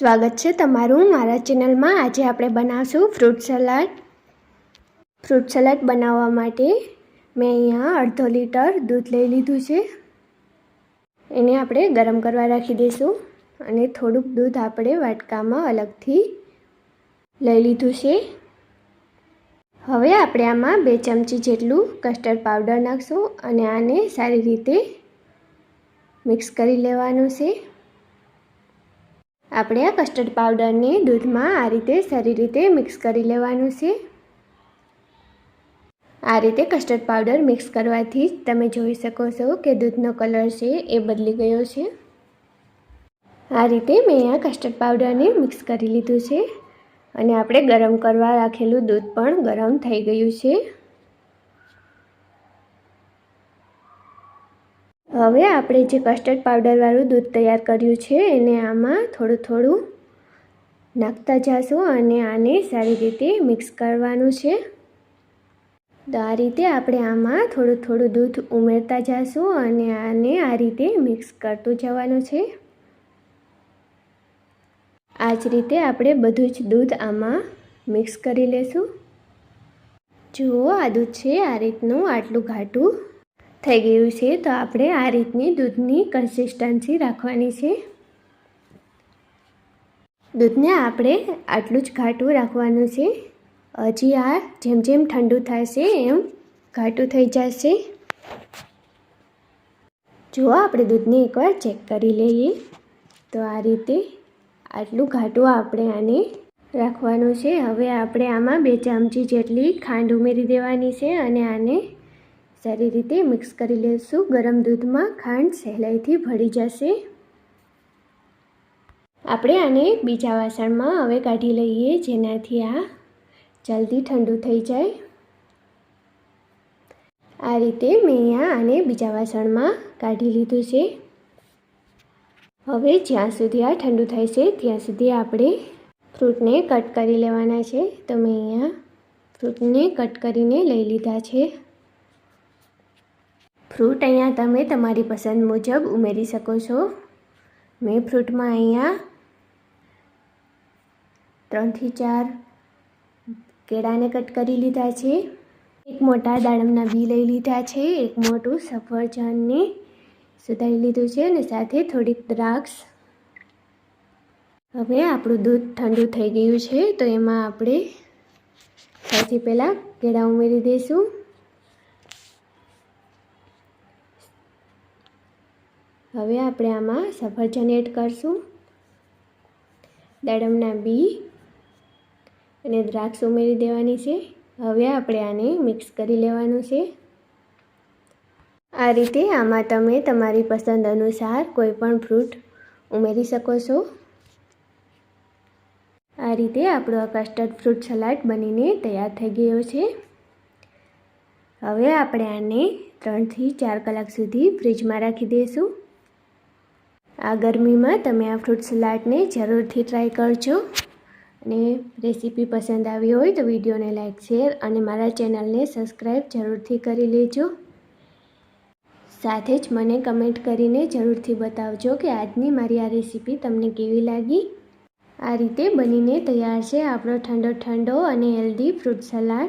સ્વાગત છે તમારું મારા ચેનલમાં. આજે આપણે બનાવશું ફ્રૂટ સલાડ. ફ્રૂટ સલાડ બનાવવા માટે મેં અહીંયા અડધો લીટર દૂધ લઈ લીધું છે. એને આપણે ગરમ કરવા રાખી દઈશું અને થોડુંક દૂધ આપણે વાટકામાં અલગથી લઈ લીધું છે. હવે આપણે આમાં બે ચમચી જેટલું કસ્ટર્ડ પાવડર નાખશું અને આને સારી રીતે મિક્સ કરી લેવાનું છે. આપણે આ કસ્ટર્ડ પાવડરને દૂધમાં આ રીતે સારી રીતે મિક્સ કરી લેવાનું છે. આ રીતે કસ્ટર્ડ પાવડર મિક્સ કરવાથી જ તમે જોઈ શકો છો કે દૂધનો કલર છે એ બદલી ગયો છે. આ રીતે મેં આ કસ્ટર્ડ પાવડરને મિક્સ કરી લીધું છે. અને આપણે ગરમ કરવા રાખેલું દૂધ પણ ગરમ થઈ ગયું છે. હવે આપણે જે કસ્ટર્ડ પાવડરવાળું દૂધ તૈયાર કર્યું છે, એને આમાં થોડું થોડું નાખતા જઈશું અને આને સારી રીતે મિક્સ કરવાનું છે. તો આ રીતે આપણે આમાં થોડું થોડું દૂધ ઉમેરતા જઈશું અને આને આ રીતે મિક્સ કરતું જવાનું છે. આ જ રીતે આપણે બધું જ દૂધ આમાં મિક્સ કરી લેશું. જુઓ આ દૂધ છે, આ રીતનું આટલું ઘાટું. થઈ ગયું છે, તો આપણે આ રીતની દૂધની કન્સિસ્ટન્સી રાખવાની છે. દૂધને આપણે આટલું જ ઘાટું રાખવાનું છે. હજી આ જેમ જેમ ઠંડુ થશે એમ ઘાટું થઈ જશે. જો આપણે દૂધને એકવાર ચેક કરી લઈએ, તો આ રીતે આટલું ઘાટું આપણે આને રાખવાનું છે. હવે આપણે આમાં બે ચમચી જેટલી ખાંડ ઉમેરી દેવાની છે અને આને સારી રીતે મિક્સ કરી લઈશું ગરમ દૂધમાં ખાંડ સહેલાઈથી ભળી જશે. આપણે આને બીજા વાસણમાં હવે કાઢી લઈએ, જેનાથી આ જલ્દી ઠંડુ થઈ જાય. આ રીતે મેં અહીંયા આને બીજા વાસણમાં કાઢી લીધું છે. હવે જ્યાં સુધી આ ઠંડુ થાય છે, ત્યાં સુધી આપણે ફ્રૂટને કટ કરી લેવાના છે. તો મેં અહીંયા ફ્રૂટને કટ કરીને લઈ લીધા છે. ફ્રૂટ અહીંયા તમે તમારી પસંદ મુજબ ઉમેરી શકો છો. મેં ફ્રૂટમાં અહીંયા ત્રણથી ચાર કેળાને કટ કરી લીધા છે. એક મોટા દાડમના બી લઈ લીધા છે. એક મોટું સફરજનને સુધારી લીધું છે અને સાથે થોડીક દ્રાક્ષ. હવે આપણું દૂધ ઠંડુ થઈ ગયું છે તો એમાં આપણે સૌથી પહેલાં કેળા ઉમેરી દઈશું. હવે આપણે આમાં સફરજન એડ કરશું. દાડમના બી અને દ્રાક્ષ ઉમેરી દેવાની છે. હવે આપણે આને મિક્સ કરી લેવાનું છે. આ રીતે આમાં તમે તમારી પસંદ અનુસાર કોઈ પણ ફ્રૂટ ઉમેરી શકો છો. આ રીતે આપણો કસ્ટર્ડ ફ્રૂટ સલાડ બનીને તૈયાર થઈ ગયો છે. હવે આપણે આને ત્રણથી ચાર કલાક સુધી ફ્રીજમાં રાખી દઈશું. આ ગરમીમાં તમે આ ફ્રૂટ સલાડને જરૂરથી ટ્રાય કરજો. અને રેસીપી પસંદ આવી હોય તો વિડીયોને લાઇક શેર અને મારા ચેનલને સબસ્ક્રાઈબ જરૂરથી કરી લેજો. સાથે જ મને કમેન્ટ કરીને જરૂરથી બતાવજો કે આજની મારી આ રેસીપી તમને કેવી લાગી. આ રીતે બનીને તૈયાર છે આપણો ઠંડો ઠંડો અને હેલ્ધી ફ્રૂટ સલાડ